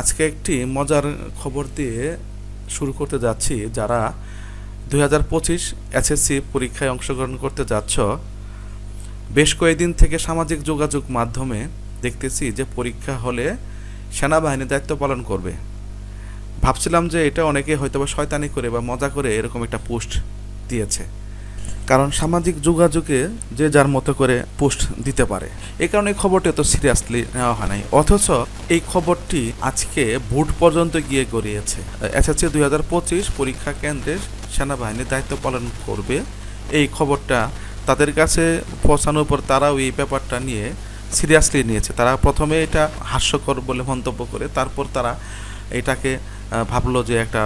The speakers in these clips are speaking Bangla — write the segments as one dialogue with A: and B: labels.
A: আজকে একটি মজার খবর দিয়ে শুরু করতে যাচ্ছি। যারা দুই হাজার পঁচিশ এসএসসি পরীক্ষায় অংশগ্রহণ করতে যাচ্ছ, বেশ কয়েকদিন থেকে সামাজিক যোগাযোগ মাধ্যমে দেখতেছি যে পরীক্ষা হলে সেনাবাহিনী দায়িত্ব পালন করবে। ভাবছিলাম যে এটা অনেকে হয়তো বা শয়তানি করে বা মজা করে এরকম একটা পোস্ট দিয়েছে। কারণ সামাজিক যোগাযোগে যে যার মতো করে পোস্ট দিতে পারে। এ কারণে খবরটি এত সিরিয়াসলি নেওয়া হয় নাই। অথচ এই খবরটি আজকে ভোট পর্যন্ত গিয়ে গড়িয়েছে। এসএসসি দুই হাজার পঁচিশ পরীক্ষা কেন্দ্রে সেনাবাহিনী দায়িত্ব পালন করবে। এই খবরটা তাদের কাছে পৌঁছানোর পর তারাও এই ব্যাপারটা নিয়ে সিরিয়াসলি নিয়েছে। তারা প্রথমে এটা হাস্যকর বলে মন্তব্য করে, তারপর তারা এটাকে ভাবলো যে একটা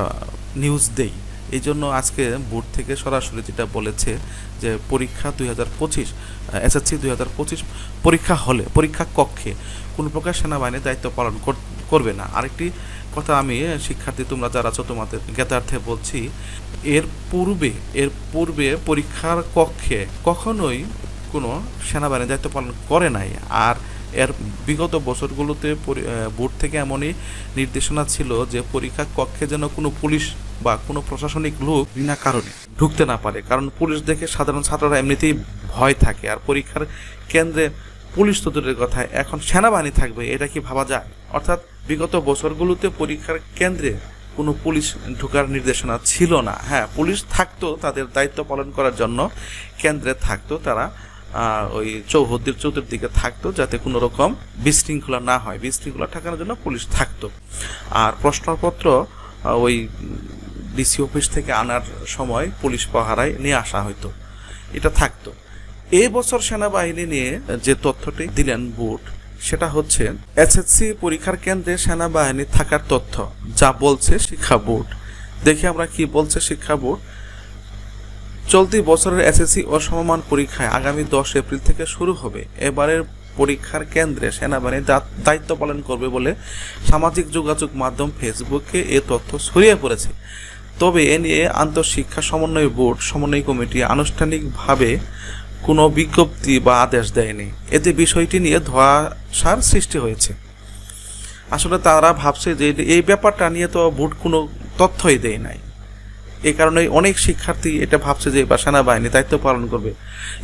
A: নিউজ দেই। এই জন্য আজকে বোর্ড থেকে সরাসরি যেটা বলেছে যে পরীক্ষা দুই হাজার পঁচিশ এসএসসি দুই হাজার পঁচিশ পরীক্ষা হলে, পরীক্ষা কক্ষে কোনো প্রকার সেনাবাহিনী দায়িত্ব পালন কর- করবে না। আরেকটি কথা আমি শিক্ষার্থী তোমরা যারা আছো, তোমাদের জ্ঞাতার্থে বলছি, এর পূর্বে এর পূর্বে পরীক্ষার কক্ষে কখনোই কোনো সেনাবাহিনী দায়িত্ব পালন করে নাই। আর এর বিগত বছরগুলোতে বোর্ড থেকে এমনই নির্দেশনা ছিল যে পরীক্ষা কক্ষে যেন কোনো পুলিশ বা কোনো প্রশাসনিক লোক বিনা কারণে ঢুকতে না পারে। কারণ পুলিশ দেখে সাধারণ ছাত্ররা এমনিতেই ভয় থাকে। আর পরীক্ষার কেন্দ্রে পুলিশ তো দূরের কথা, এখন সেনাবাহিনী থাকবে, এটা কি ভাবা যায়? অর্থাৎ বিগত বছরগুলোতে পরীক্ষার কেন্দ্রে কোনো পুলিশ ঢোকার নির্দেশনা ছিল না। হ্যাঁ পুলিশ থাকতো, তাদের দায়িত্ব পালন করার জন্য কেন্দ্রে থাকতো তারা। ওই চৌহদ্দির চতুর্দিকে থাকতো যাতে কোনো রকম বিশৃঙ্খলা না হয়। বিশৃঙ্খলা ঠেকানোর জন্য পুলিশ থাকতো। আর প্রশ্নপত্র ওই ডিসি অফিস থেকে আনার সময় পুলিশ পাহারায় নিয়ে আসা হতো এটা থাকতো। এই বছর সেনাবাহিনী নিয়ে যে তথ্যটি দিলেন বোর্ড, সেটা হচ্ছে এসএসসি পরীক্ষার কেন্দ্রে সেনাবাহিনী থাকার তথ্য। যা বলছে শিক্ষা বোর্ড। দেখি আমরা কি বলছে শিক্ষা বোর্ড। চলতি বছরের এসএসসি ও সমমান পরীক্ষায় আগামী দশ এপ্রিল থেকে শুরু হবে। এবারের পরীক্ষার কেন্দ্রে সেনাবাহিনী দায়িত্ব পালন করবে বলে সামাজিক যোগাযোগ মাধ্যম ফেসবুকে এ তথ্য ছড়িয়ে পড়েছে। তবে এ নিয়ে আন্তঃশিক্ষা সমন্বয় বোর্ড, সমন্বয় কমিটি আনুষ্ঠানিকভাবে কোনো বিজ্ঞপ্তি বা আদেশ দেয়নি। এতে বিষয়টি নিয়ে ধোঁয়াশার সৃষ্টি হয়েছে। আসলে তারা ভাবছে যে এই ব্যাপারটা নিয়ে তো বোর্ড কোনো তথ্যই দেয় নাই। এই কারণে অনেক শিক্ষার্থী এটা ভাবছে যে এবার সেনাবাহিনী দায়িত্ব পালন করবে।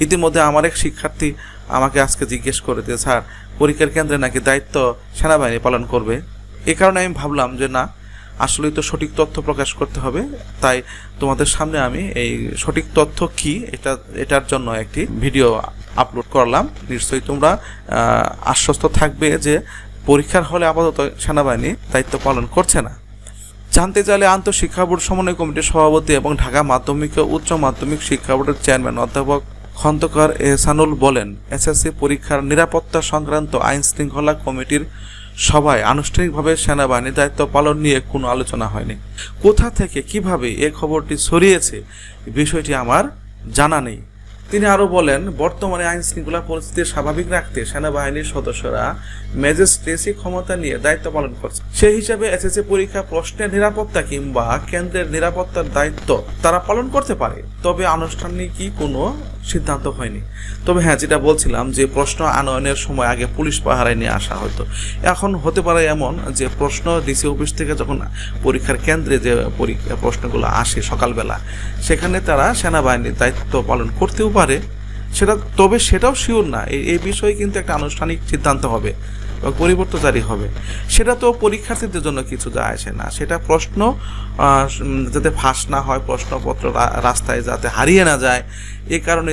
A: ইতিমধ্যে আমার এক শিক্ষার্থী আমাকে আজকে জিজ্ঞেস করে যে স্যার, পরীক্ষার কেন্দ্রে নাকি দায়িত্ব সেনাবাহিনী পালন করবে? এ কারণে আমি ভাবলাম যে, না, আসলেই তো সঠিক তথ্য প্রকাশ করতে হবে। তাই তোমাদের সামনে আমি এই সঠিক তথ্য কি, এটা, এটার জন্য একটি ভিডিও আপলোড করলাম। নিশ্চয়ই তোমরা আশ্বস্ত থাকবে যে পরীক্ষার হলে আপাতত সেনাবাহিনী দায়িত্ব পালন করছে না। জানতে চাইলে আন্তঃশিক্ষা বোর্ড সমন্বয় কমিটির সভাপতি এবং ঢাকা মাধ্যমিক ও উচ্চ মাধ্যমিক শিক্ষা বোর্ডের চেয়ারম্যান অধ্যাপক খন্দকার এহসানুল বলেন, এসএসসি পরীক্ষার নিরাপত্তা সংক্রান্ত আইন শৃঙ্খলা কমিটির সভায় আনুষ্ঠানিকভাবে সেনাবাহিনীর দায়িত্ব পালন নিয়ে কোনো আলোচনা হয়নি। কোথা থেকে কীভাবে এ খবরটি ছড়িয়েছে বিষয়টি আমার জানা নেই। তিনি আরও বলেন, বর্তমানে আইন শৃঙ্খলা পরিস্থিতি স্বাভাবিক রাখতে সেনাবাহিনীর সদস্যরা ম্যাজিস্ট্রেসি ক্ষমতা নিয়ে দায়িত্ব পালন করছে সেই হিসাবে এসএসসি পরীক্ষা প্রশ্নের নিরাপত্তা কিংবা কেন্দ্রের নিরাপত্তার দায়িত্ব তারা পালন করতে পারে। তবে আনুষ্ঠানিকই কোনো সিদ্ধান্ত হয়নি। তবে হ্যাঁ যেটা বলছিলাম যে প্রশ্ন আনয়নের সময় আগে পুলিশ পাহারায় নিয়ে আসা হতো। এখন হতে পারে এমন যে প্রশ্ন ডিসি অফিস থেকে যখন পরীক্ষার কেন্দ্রে যে পরীক্ষা প্রশ্নগুলো আসে সকালবেলা, সেখানে তারা সেনাবাহিনীর দায়িত্ব পালন করতেও পারে। সেটা, তবে সেটাও শিওর না। এই বিষয়ে কিন্তু একটা আনুষ্ঠানিক সিদ্ধান্ত হবে বা পরিবর্তন জারি হবে। সেটা তো পরীক্ষার্থীদের জন্য কিছু যায় আসে না। সেটা প্রশ্ন যাতে ফাঁস না হয়, প্রশ্নপত্র রাস্তায় যাতে হারিয়ে না যায়, এ কারণে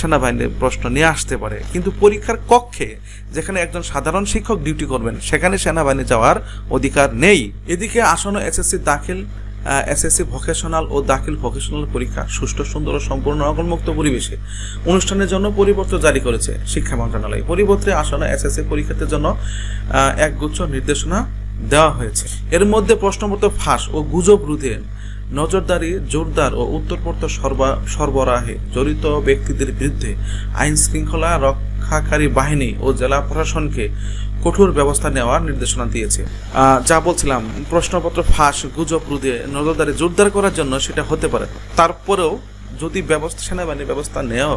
A: সেনাবাহিনীর প্রশ্ন নিয়ে আসতে পারে। কিন্তু পরীক্ষার কক্ষে যেখানে একজন সাধারণ শিক্ষক ডিউটি করবেন, সেখানে সেনাবাহিনী যাওয়ার অধিকার নেই। এদিকে আসন্ন এসএসসি দাখিল এসএসসি ভোকেশনাল ও দাখিল ভোকেশনাল পরীক্ষা সুষ্ঠু, সুন্দর ও সম্পূর্ণ নকলমুক্ত পরিবেশে অনুষ্ঠানের জন্য পরিবর্তন জারি করেছে শিক্ষা মন্ত্রণালয়। পরিবর্তে আসন্ন এসএসসি পরীক্ষার জন্য একগুচ্ছ নির্দেশনা দেওয়া হয়েছে। এর মধ্যে প্রশ্নপত্র ফাঁস ও গুজব রোধে নজরদারি, জোরদার ও উত্তরপত্র সরবা- সরবরাহে জড়িত ব্যক্তিদের বিরুদ্ধে আইন শৃঙ্খলা রক্ষাকারী বাহিনী ও জেলা প্রশাসনকে কঠোর ব্যবস্থা নেওয়ার নির্দেশনা দিয়েছে। যা বলছিলাম, প্রশ্নপত্র ফাঁস, গুজব রুদে নজরদারি জোরদার করার জন্য সেটা হতে পারে। তারপরেও যদি ব্যবস্থা, সেনাবাহিনীর ব্যবস্থা নেও,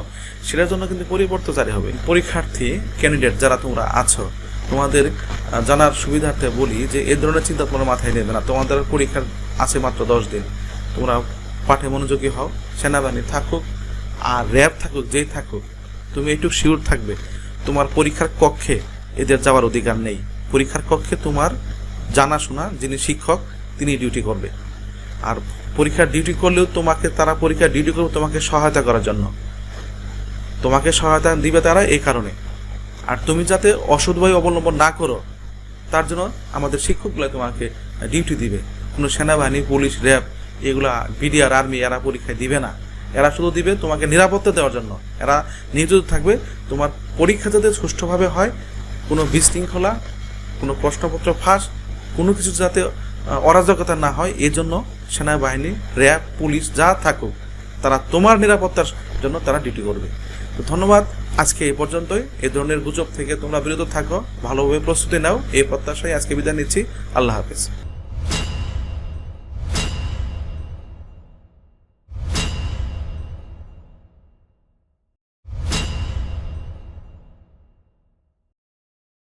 A: সেটার জন্য কিন্তু পরিবর্তন জারি হবে। পরীক্ষার্থী ক্যান্ডিডেট যারা তোমরা আছো, তোমাদের জানার সুবিধার্থে বলি যে এ ধরনের চিন্তা তোমরা মাথায় নেবে না। তোমাদের পরীক্ষার আছে মাত্র দশ দিন। তোমরা পাঠে মনোযোগী হও, সেনাবাহিনী থাকুক আর র্যাব থাকুক, যেই থাকুক তুমি একটু শিওর থাকবে। তোমার পরীক্ষার কক্ষে এদের যাওয়ার অধিকার নেই। পরীক্ষার কক্ষে তোমার জানাশোনা, যিনি শিক্ষক, তিনি ডিউটি করবে। আর পরীক্ষার ডিউটি করলেও তোমাকে, তারা পরীক্ষার ডিউটি করবে তোমাকে সহায়তা করার জন্য। তোমাকে সহায়তা দিবে তারা এই কারণে। আর তুমি যাতে অসৎভাবে অবলম্বন না করো, তার জন্য আমাদের শিক্ষকগুলো তোমাকে ডিউটি দিবে। কোনো সেনাবাহিনী, পুলিশ র্যাব এগুলা বিডিআর আর্মি এরা পরীক্ষায় দিবে না। এরা শুধু দিবে তোমাকে নিরাপত্তা দেওয়ার জন্য। এরা নিয়োজিত থাকবে, তোমার পরীক্ষা যাতে সুষ্ঠুভাবে হয়, কোনো বিশৃঙ্খলা, কোনো প্রশ্নপত্র ফাঁস, কোনো কিছু যাতে অরাজকতা না হয় এই জন্য সেনাবাহিনী, র্যাব, পুলিশ যা থাকুক, তারা তোমার নিরাপত্তার জন্য তারা ডিউটি করবে। তো ধন্যবাদ, আজকে এই পর্যন্তই। এ ধরনের গুজব থেকে তোমরা বিরত থাকো, ভালোভাবে প্রস্তুতি নাও, এই প্রত্যাশায় আজকে বিদায় নিচ্ছি। আল্লাহ হাফেজ।